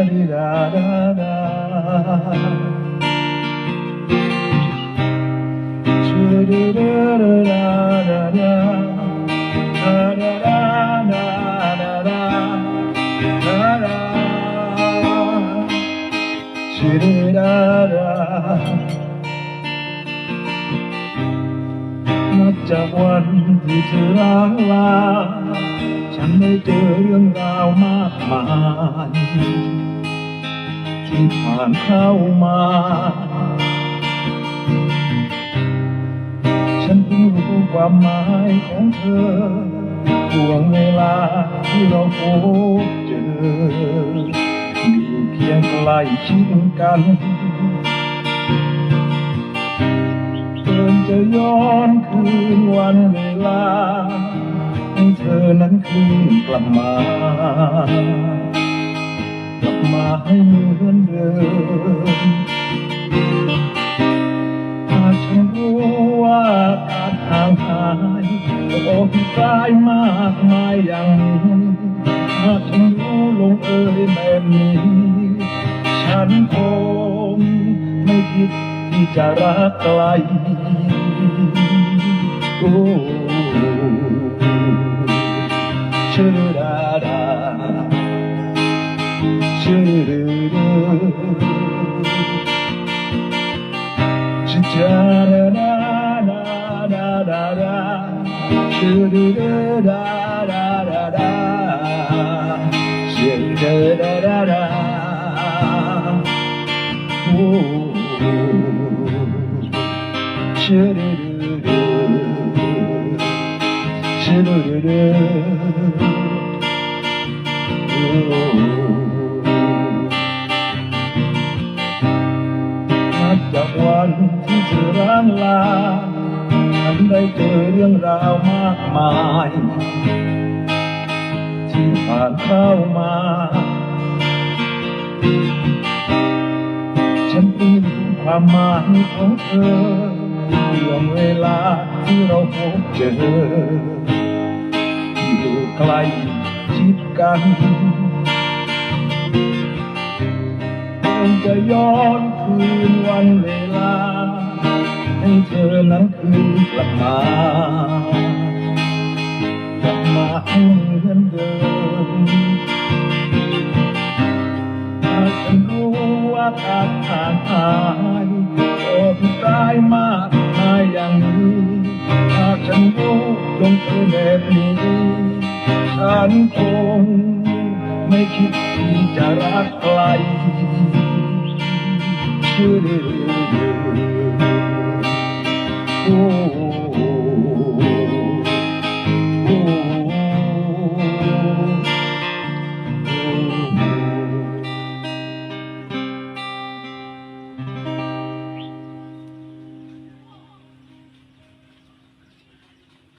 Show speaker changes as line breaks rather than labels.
di da da da Choo da da da da da da da da Mất chẳng quan gì thứ lang Chẳng thấy từ đường nào mát ที่ผ่านเข้ามา ฉันเพิ่งรู้ความหมายของเธอห่วงเวลาที่เราพบเจออยู่เคียงใกล้ชิดกันเกินจะย้อนคืนวันเวลาให้เธอนั้นคืนกลับมา กให้เหมือนเดิมหากฉันรู้ว่าการห่างหายโอ้กลายมากมายอย่างนี้หากฉันรู้ลงเอยแบบนี้ฉันคงไม่คิดที่จะรักไกลโอ้ชื่อดาดา ชื่อดือชะดาดาดาดาดาดาชูดูดาดาดาดาชูดาด จากวันที่เธอร้างลาฉันได้เจอเรื่องราวมากมาย ที่ผ่านเข้ามา ฉันเพิ่งรู้ความหมายของเธอช่วงเวลาที่เราพบเจอ อยู่ใกล้ชิดกัน จะย้อนคืนวันเวลา ให้เธอนั้นคืนกลับมากลับมาให้เหมือนเดิมหากฉันรู้ว่าการห่างหายโอ้ที่ตายมากมายอย่างนี้หากฉันรู้ลงเอแบบนี้ฉันคงไม่คิดที่จะรักใคร ชื่อโ